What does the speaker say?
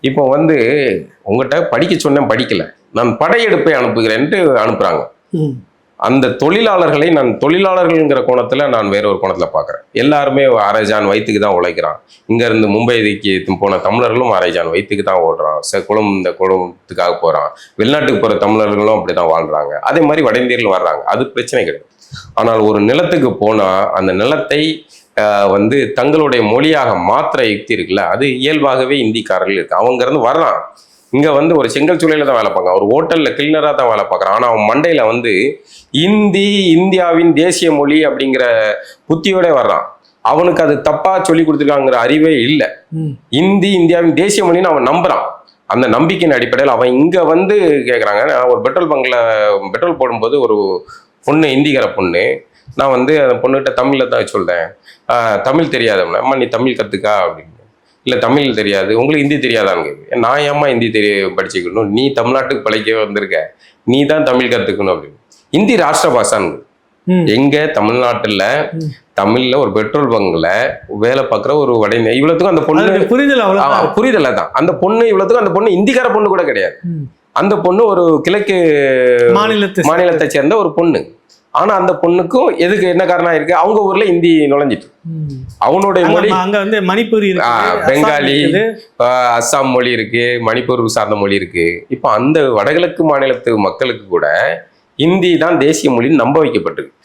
இப்போ வந்து உங்ககிட்ட படிக்க சொன்னேன் படிக்கல. நான் படையெடுப்பை அனுப்புகிறேன்ட்டு அனுப்புகிறாங்க அந்த தொழிலாளர்களை நான் தொழிலாளர்கள்ங்கிற கோணத்தில் நான் வேற ஒரு கோணத்தில் பார்க்குறேன் எல்லாருமே அரைஜான் வயிற்றுக்கு தான் உழைக்கிறான். இங்கேருந்து மும்பைக்கு போன தமிழர்களும் அரைஜான் வயிற்றுக்கு தான் ஓடுறான். ச குளம் இந்த குளத்துக்காக போகிறான் வெளிநாட்டுக்கு போகிற தமிழர்களும் அப்படி தான் வாழ்றாங்க. அதே மாதிரி வட இந்தியர்கள் வர்றாங்க. அது பிரச்சனை கிடையாது. ஆனால் ஒரு நிலத்துக்கு போனால் அந்த நிலத்தை வந்து தங்களுடைய மொழியாக மாத்திர யுக்தி இருக்குல்ல அது இயல்பாகவே இந்திக்காரர்கள் இருக்கு. அவங்க இருந்து வர்றான் இங்க வந்து ஒரு செங்கல் சூளையில தான் வேலை பார்க்கறான். ஒரு ஹோட்டல்ல கிளீனரா தான் வேலை பார்க்கறான். ஆனா அவன் மண்டையில வந்து இந்தி இந்தியாவின் தேசிய மொழி அப்படிங்கிற புத்தியோட வர்றான். அவனுக்கு அது தப்பா சொல்லி கொடுத்துருக்காங்கிற அறிவே இல்லை. இந்தி இந்தியாவின் தேசிய மொழின்னு அவன் நம்புறான். அந்த நம்பிக்கையின் அடிப்படையில் அவன் இங்க வந்து கேட்குறாங்க நான் ஒரு பெட்ரோல் பங்க்ல பெட்ரோல் போடும்போது ஒரு பொண்ணு இந்திக்கார பொண்ணு. நான் வந்து அந்த பொண்ணுகிட்ட தமிழில் தான் சொல்றேன். ஆஹ், தமிழ் தெரியாதவன. அம்மா நீ தமிழ் கத்துக்கா அப்படின்னு. இல்லை தமிழ் தெரியாது. உங்களுக்கு ஹிந்தி தெரியாதான்னு கேக்குது. நான் ஏம்மா ஹிந்தி தெரிய படிச்சுக்கணும்? நீ தமிழ்நாட்டுக்கு பழைக்க வந்திருக்க. நீ தான் தமிழ் கத்துக்கணும் அப்படின்னு. ஹிந்தி ராஷ்டிர பாஷான்னு. எங்க தமிழ்நாட்டுல. தமிழ்ல ஒரு பெட்ரோல் பங்க்ல வேலை பார்க்குற ஒரு வட இவ்வளவுக்கும் அந்த பொண்ணு புரிதல் புரிதல தான் அந்த பொண்ணு இவ்வளவுக்கும் அந்த பொண்ணு இந்திக்கார பொண்ணு கூட கிடையாது. அந்த பொண்ணு ஒரு கிழக்கு மாநிலத்து மாநிலத்தை சேர்ந்த ஒரு பொண்ணு. ஆனா அந்த பொண்ணுக்கும் எதுக்கு என்ன காரணம் இருக்கு அவங்க ஊர்ல இந்தி நுழைஞ்சிட்டு. அவனுடைய மொழி அங்க வந்து மணிப்பூரி பெங்காலி. அஸ்ஸாம் மொழி இருக்கு மணிப்பூர் சார்ந்த மொழி இருக்கு இப்போ அந்த வடகிழக்கு மாநிலத்து மக்களுக்கு கூட இந்தி தான் தேசிய மொழின்னு நம்ப வைக்கப்பட்டிருக்கு